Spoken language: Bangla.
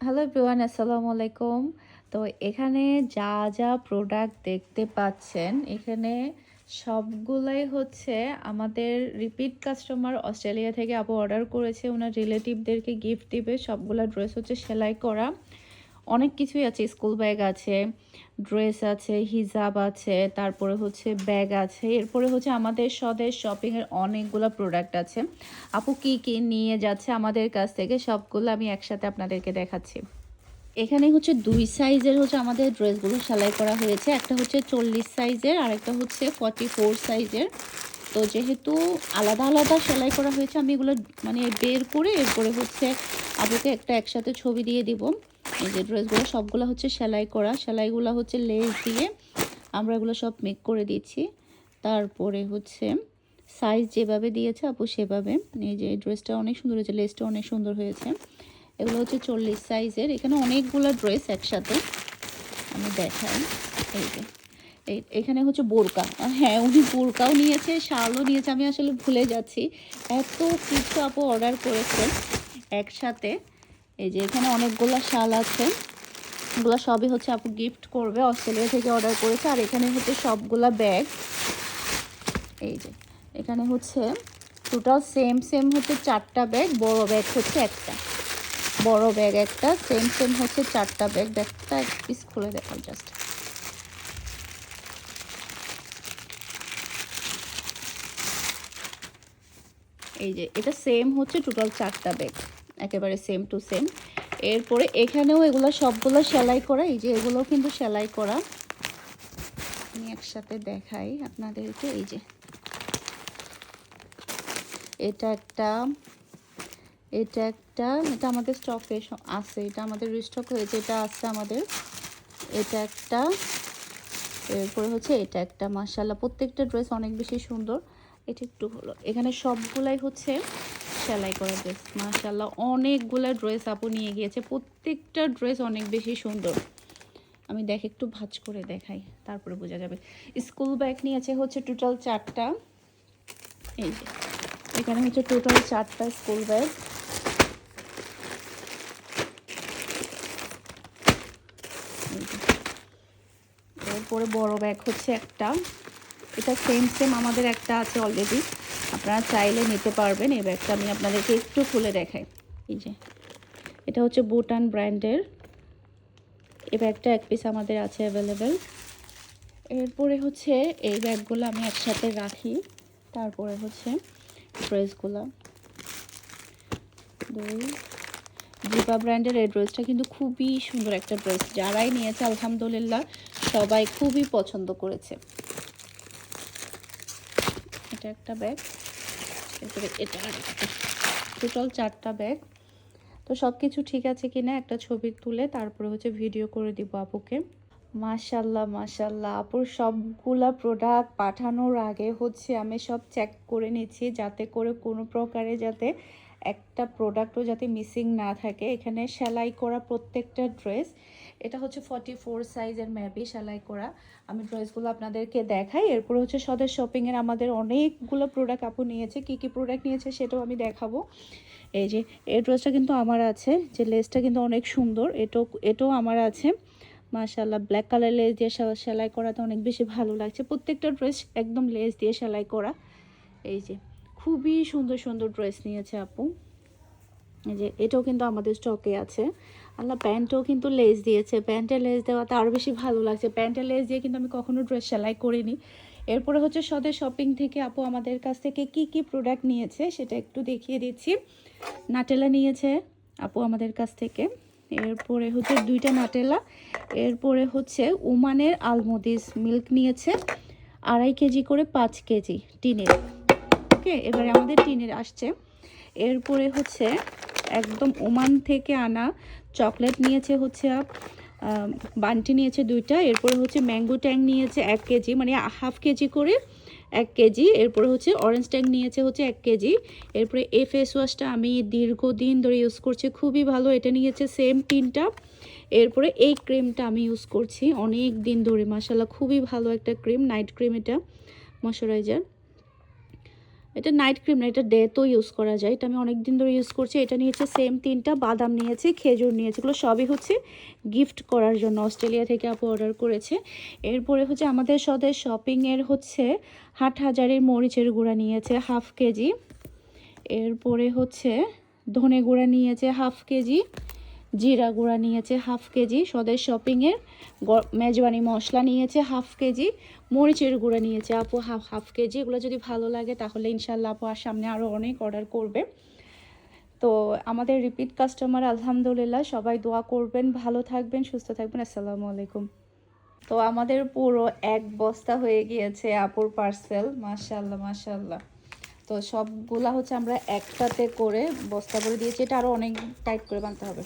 হ্যালো এভরিওয়ান আসসালামু আলাইকুম তো এখানে যা যা প্রোডাক্ট দেখতে পাচ্ছেন, এখানে সবগুলাই হচ্ছে আমাদের রিপিট কাস্টমার অস্ট্রেলিয়া থেকে আপু অর্ডার করেছে। ওনার রিলেটিভদেরকে গিফট দিবে। সবগুলা ড্রেস হচ্ছে সেলাই করা। অনেক কিছুই আছে স্কুল ব্যাগ আছে ড্রেস আছে হিজাব আছে, তারপরে হচ্ছে ব্যাগ আছে, এরপরে হচ্ছে আমাদের স্বদেশ শপিংয়ের অনেকগুলো প্রোডাক্ট আছে। আপু কি কি নিয়ে যাচ্ছে আমাদের কাছ থেকে সবগুলো আমি একসাথে আপনাদেরকে দেখাচ্ছি। এখানে হচ্ছে দুই সাইজের হচ্ছে আমাদের ড্রেসগুলো সেলাই করা হয়েছে, একটা হচ্ছে চল্লিশ সাইজের আর একটা হচ্ছে ফর্টি ফোর সাইজের তো যেহেতু আলাদা আলাদা সেলাই করা হয়েছে, আমি এগুলো মানে বের করে এরপরে হচ্ছে আপুকে একটা একসাথে ছবি দিয়ে দিব। এই যে ড্রেসগুলো, সবগুলো হচ্ছে সেলাই করা। সেলাইগুলো হচ্ছে লেস দিয়ে আমরা এগুলো সব মেক করে দিচ্ছি তারপরে হচ্ছে সাইজ যেভাবে দিয়েছে আপু সেভাবে। এই যে ড্রেসটা অনেক সুন্দর হয়েছে, লেসটা অনেক সুন্দর হয়েছে। এগুলো হচ্ছে চল্লিশ সাইজের এখানে অনেকগুলো ড্রেস একসাথে আমি দেখাই। এই যে এখানে হচ্ছে বোরকা। হ্যাঁ উনি বোরকাও নিয়েছে, শালও নিয়েছে। আমি আসলে ভুলে যাচ্ছি। এত কিছু আপু অর্ডার করেছে একসাথে। এই যে এখানে অনেকগুলো শাল আছে। এগুলো সবই হচ্ছে আপু গিফট করবে, অস্ট্রেলিয়া থেকে অর্ডার করেছে। আর এখানে হচ্ছে সবগুলা ব্যাগ এই যে, এখানে হচ্ছে টোটাল সেম সেম হচ্ছে চারটা ব্যাগ বড় ব্যাগ হচ্ছে একটা। বড় ব্যাগ একটা সেম সেম হচ্ছে চারটা ব্যাগ ব্যাগটা এক পিস খুলে দেখাও জাস্ট এই যে, এটা সেম হচ্ছে টোটাল চারটা ব্যাগ একেবারে সেম টু সেম এরপরে এখানেও এগুলো সবগুলো সেলাই করা, এই যে এগুলোও কিন্তু সেলাই করা। আমি একসাথে দেখাই আপনাদেরকে, এই যে। এটা একটা এটা একটা, এটা আমাদের স্টকে আছে, এটা আমাদের রিস্টক হয়েছে এটা আছে আমাদের, এটা একটা। এরপরে হচ্ছে এটা একটা মার্শাল্লাহ প্রত্যেকটা ড্রেস অনেক বেশি সুন্দর। এটা একটু হলো। এখানে সবগুলাই হচ্ছে সেলাই করা ড্রেস মার্শাল্লাহ অনেকগুলো ড্রেস আপু নিয়ে গিয়েছে। প্রত্যেকটা ড্রেস অনেক বেশি সুন্দর। আমি দেখ, একটু ভাজ করে দেখাই, তারপরে বোঝা যাবে। স্কুল ব্যাগ নিয়েছে হচ্ছে টোটাল চারটা। এই যে, এখানে হচ্ছে টোটাল চারটা স্কুল ব্যাগ এরপরে বড় ব্যাগ হচ্ছে একটা। এটা সেম সেম আমাদের একটা আছে অলরেডি আপনারা চাইলে নিতে পারবেন। এই ব্যাগটা আমি আপনাদেরকে একটু খুলে দেখাই। এই যে, এটা হচ্ছে বুটান ব্র্যান্ডের এই ব্যাগটা এক পিস আমাদের আছে অ্যাভেলেবেল এরপরে হচ্ছে এই ব্যাগগুলো আমি একসাথে রাখি। তারপরে হচ্ছে ড্রেসগুলো। দুই, জিপা ব্র্যান্ডের এই ড্রেসটা কিন্তু খুবই সুন্দর একটা ড্রেস। যারাই নিয়েছে, আলহামদুলিল্লাহ, সবাই খুবই পছন্দ করেছে। এটা একটা ব্যাগ। এরপরে এটা টোটাল চারটা ব্যাগ তো সব কিছু ঠিক আছে কিনা একটা ছবি তুলে তারপরে হচ্ছে ভিডিও করে দিব আপুকে। মাশাল্লাহ মাশাল্লাহ আপুর সবগুলা প্রোডাক্ট পাঠানোর আগে হচ্ছে আমি সব চেক করে নিচ্ছি যাতে করে কোনো প্রকারে যাতে একটা প্রোডাক্টও যাতে মিসিং না থাকে। এখানে সেলাই করা প্রত্যেকটা ড্রেস এটা হচ্ছে ফর্টি ফোর সাইজের ম্যাপি সেলাই করা। আমি ড্রেসগুলো আপনাদেরকে দেখাই। এরপর হচ্ছে স্বদেশ শপিংয়ের আমাদের অনেকগুলো প্রোডাক্ট আপু নিয়েছে। কি কি প্রোডাক্ট নিয়েছে সেটাও আমি দেখাবো। এই যে, এই ড্রেসটা কিন্তু আমার আছে। যে লেসটা কিন্তু অনেক সুন্দর। এটাও এটাও আমার আছে। মাশাল্লাহ ব্ল্যাক কালার লেস দিয়ে সেলাই করাতে অনেক বেশি ভালো লাগছে। প্রত্যেকটা ড্রেস একদম লেস দিয়ে সেলাই করা। এই যে খুবই সুন্দর সুন্দর ড্রেস নিয়েছে আপু। এই যে, এটাও কিন্তু আমাদের স্টকে আছে। আল্লাহ, প্যান্টও কিন্তু লেস দিয়েছে। প্যান্টের লেস দেওয়াতে আরও বেশি ভালো লাগছে। প্যান্টের লেস দিয়ে কিন্তু আমি কখনো ড্রেস সেলাই করিনি। এরপরে হচ্ছে সদের শপিং থেকে আপু আমাদের কাছ থেকে কি কি প্রোডাক্ট নিয়েছে সেটা একটু দেখিয়ে দিচ্ছি। নাটেলা নিয়েছে আপু আমাদের কাছ থেকে। এরপরে হচ্ছে দুইটা নাটেলা। এরপরে হচ্ছে উমানের আলমদিস মিল্ক নিয়েছে। আড়াই কেজি করে পাঁচ কেজি টিনের। ওকে, এবারে আমাদের টিনের আসছে। এরপরে হচ্ছে একদম ওমান থেকে আনা চকলেট নিয়েছে হচ্ছে বান্টি নিয়েছে দুইটা, এরপরে হচ্ছে ম্যাঙ্গো ট্যাং নিয়েছে এক কেজি মানে হাফ কেজি করে এক কেজি, এরপরে হচ্ছে অরেঞ্জ ট্যাং নিয়েছে হচ্ছে এক কেজি, এরপরে এই ফেস ওয়াশটা আমি দীর্ঘদিন ধরে ইউজ করছি, খুবই ভালো, এটা নিয়েছে সেম তিনটা, এরপরে এই ক্রিমটা আমি ইউজ করছি অনেক দিন ধরে মাসাল্লাহ খুবই ভালো একটা ক্রিম নাইট ক্রিম এটা ময়শ্চারাইজার এটা নাইট ক্রিম না, এটা ডে তো ইউজ করা যায়। এটা আমি অনেক দিন ধরে ইউজ করছি। এটা নিয়েছে সেম তিনটা, বাদাম নিয়েছে, খেজুর নিয়েছে, এগুলো সবই হচ্ছে গিফট করার জন্য। অস্ট্রেলিয়া থেকে আপু অর্ডার করেছে। এরপরে হচ্ছে আমাদের সদের শপিংয়ের হচ্ছে হাট হাজারের মরিচের গুঁড়া নিয়েছে হাফ কেজি। এরপরে হচ্ছে ধনে গুঁড়া নিয়েছে হাফ কেজি। জিরা গুঁড়া নিয়েছে হাফ কেজি সদের শপিংয়ের মেজবানি মশলা নিয়েছে হাফ কেজি, মরিচের গুঁড়া নিয়েছে আপু হাফ হাফ কেজি, এগুলো যদি ভালো লাগে তাহলে ইনশাল্লাহ আপু আর সামনে আরও অনেক অর্ডার করবে। তো আমাদের রিপিট কাস্টমার আলহামদুলিল্লাহ, সবাই দোয়া করবেন, ভালো থাকবেন, সুস্থ থাকবেন, আসসালামু আলাইকুম। তো আমাদের পুরো এক বস্তা হয়ে গিয়েছে আপুর পার্সেল মাশাল্লাহ মাশাল্লাহ তো সবগুলা হচ্ছে আমরা একসাথে করে বস্তা করে দিয়েছি, এটা আরও অনেক টাইট করে বানতে হবে।